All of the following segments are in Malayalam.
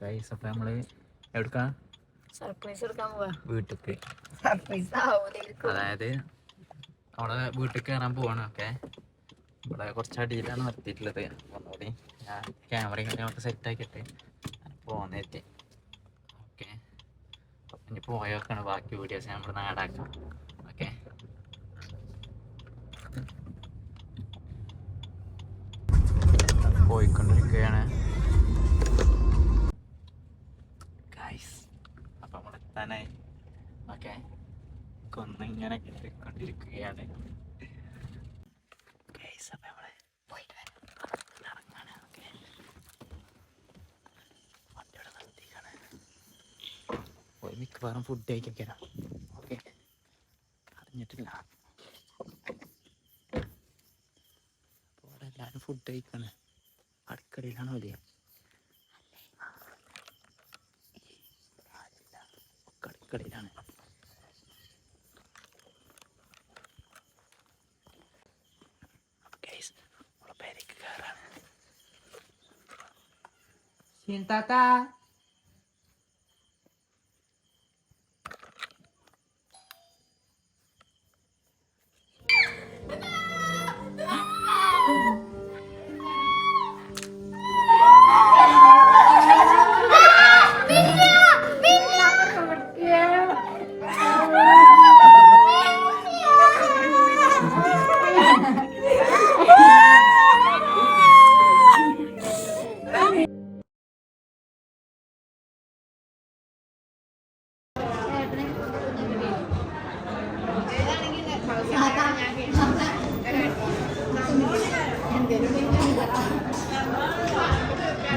ഗൈസ് അപ്പം നമ്മൾ എവിടുക്കാ? സർപ്രൈസ് എടുക്കാൻ പോവാ. വീട്ടിക്ക്. സർപ്രൈസ് അതായത് നമ്മളെ വീട്ടിൽ കയറാൻ പോവാണ് ഓക്കെ? ഇവിടെ കുറച്ച് അടിയിലാണ് നിർത്തിയിട്ടുള്ളത്. ഒന്നുകൂടി ഞാൻ ക്യാമറയും കാര്യങ്ങളൊക്കെ സെറ്റ് ആക്കിയിട്ട് പോന്നെത്തി ഓക്കെ? അപ്പം ഇനി പോയൊക്കെയാണ് ബാക്കി വീഡിയോസ് ഇവിടെ നാടാക്കാം അപ്പം നമ്മൾ എത്താനായി ഓക്കെ. കൊന്ന് ഇങ്ങനെ കയറിക്കൊണ്ടിരിക്കുകയാണ് അപ്പൊ നമ്മൾ പോയിട്ട്. ഇറങ്ങാണ്, okay. വണ്ടി ഇവിടെ പോയി മിക്കവാറും ഫുഡ് കഴിക്കാൻ ഓക്കെ. അറിഞ്ഞിട്ടില്ല. അപ്പോൾ അവിടെ എല്ലാവരും ഫുഡ് കഴിക്കാണ്. അടുക്കളയിലാണ് വലിയ ഒക്കെ അടുക്കളയിലാണ് guys നമ്മളെ പേരേക്ക് കയറാണ് താത്ത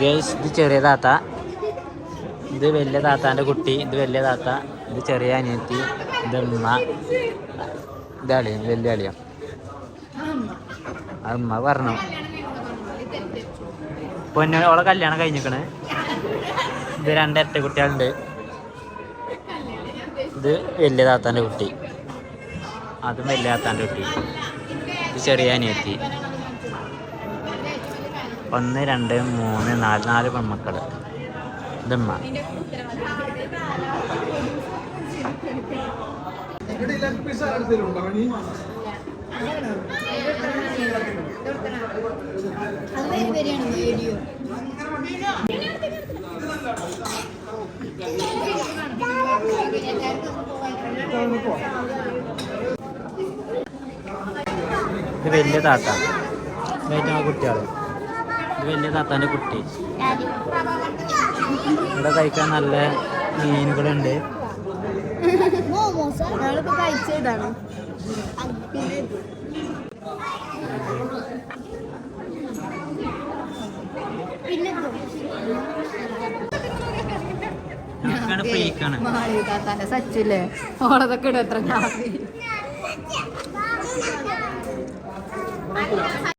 ഗേസ് ഇത് ചെറിയ താത്ത. ഇത് വലിയ താത്താന്റെ കുട്ടി ഇത് വലിയ താത്ത ഇത് ചെറിയ അനിയത്തി ഇത് ഉമ്മ. ഇത് അളിയ വലിയ അളിയ അമ്മ പറഞ്ഞു. പൊന്നു ഓളെ കല്യാണം കഴിഞ്ഞിക്കണ്. ഇത് രണ്ട് ഇരട്ട കുട്ടികളുണ്ട് ഇത് വലിയ താത്താന്റെ കുട്ടി. അതും വലിയ താത്താന്റെ കുട്ടി. ഇത് ചെറിയ അനിയത്തി. ഒന്ന് രണ്ട് മൂന്ന് നാല് നാല് പെൺമക്കൾ ഇതമ്മ? ഇത് വലിയ താത്ത. ഇത് വലിയ താത്താന്റെ കുട്ടി. ഇവിടെ കഴിക്കാൻ നല്ല മീനുകളുണ്ട്. സച്ചില്ലേ? ഓളതൊക്കെ ഇടും എത്ര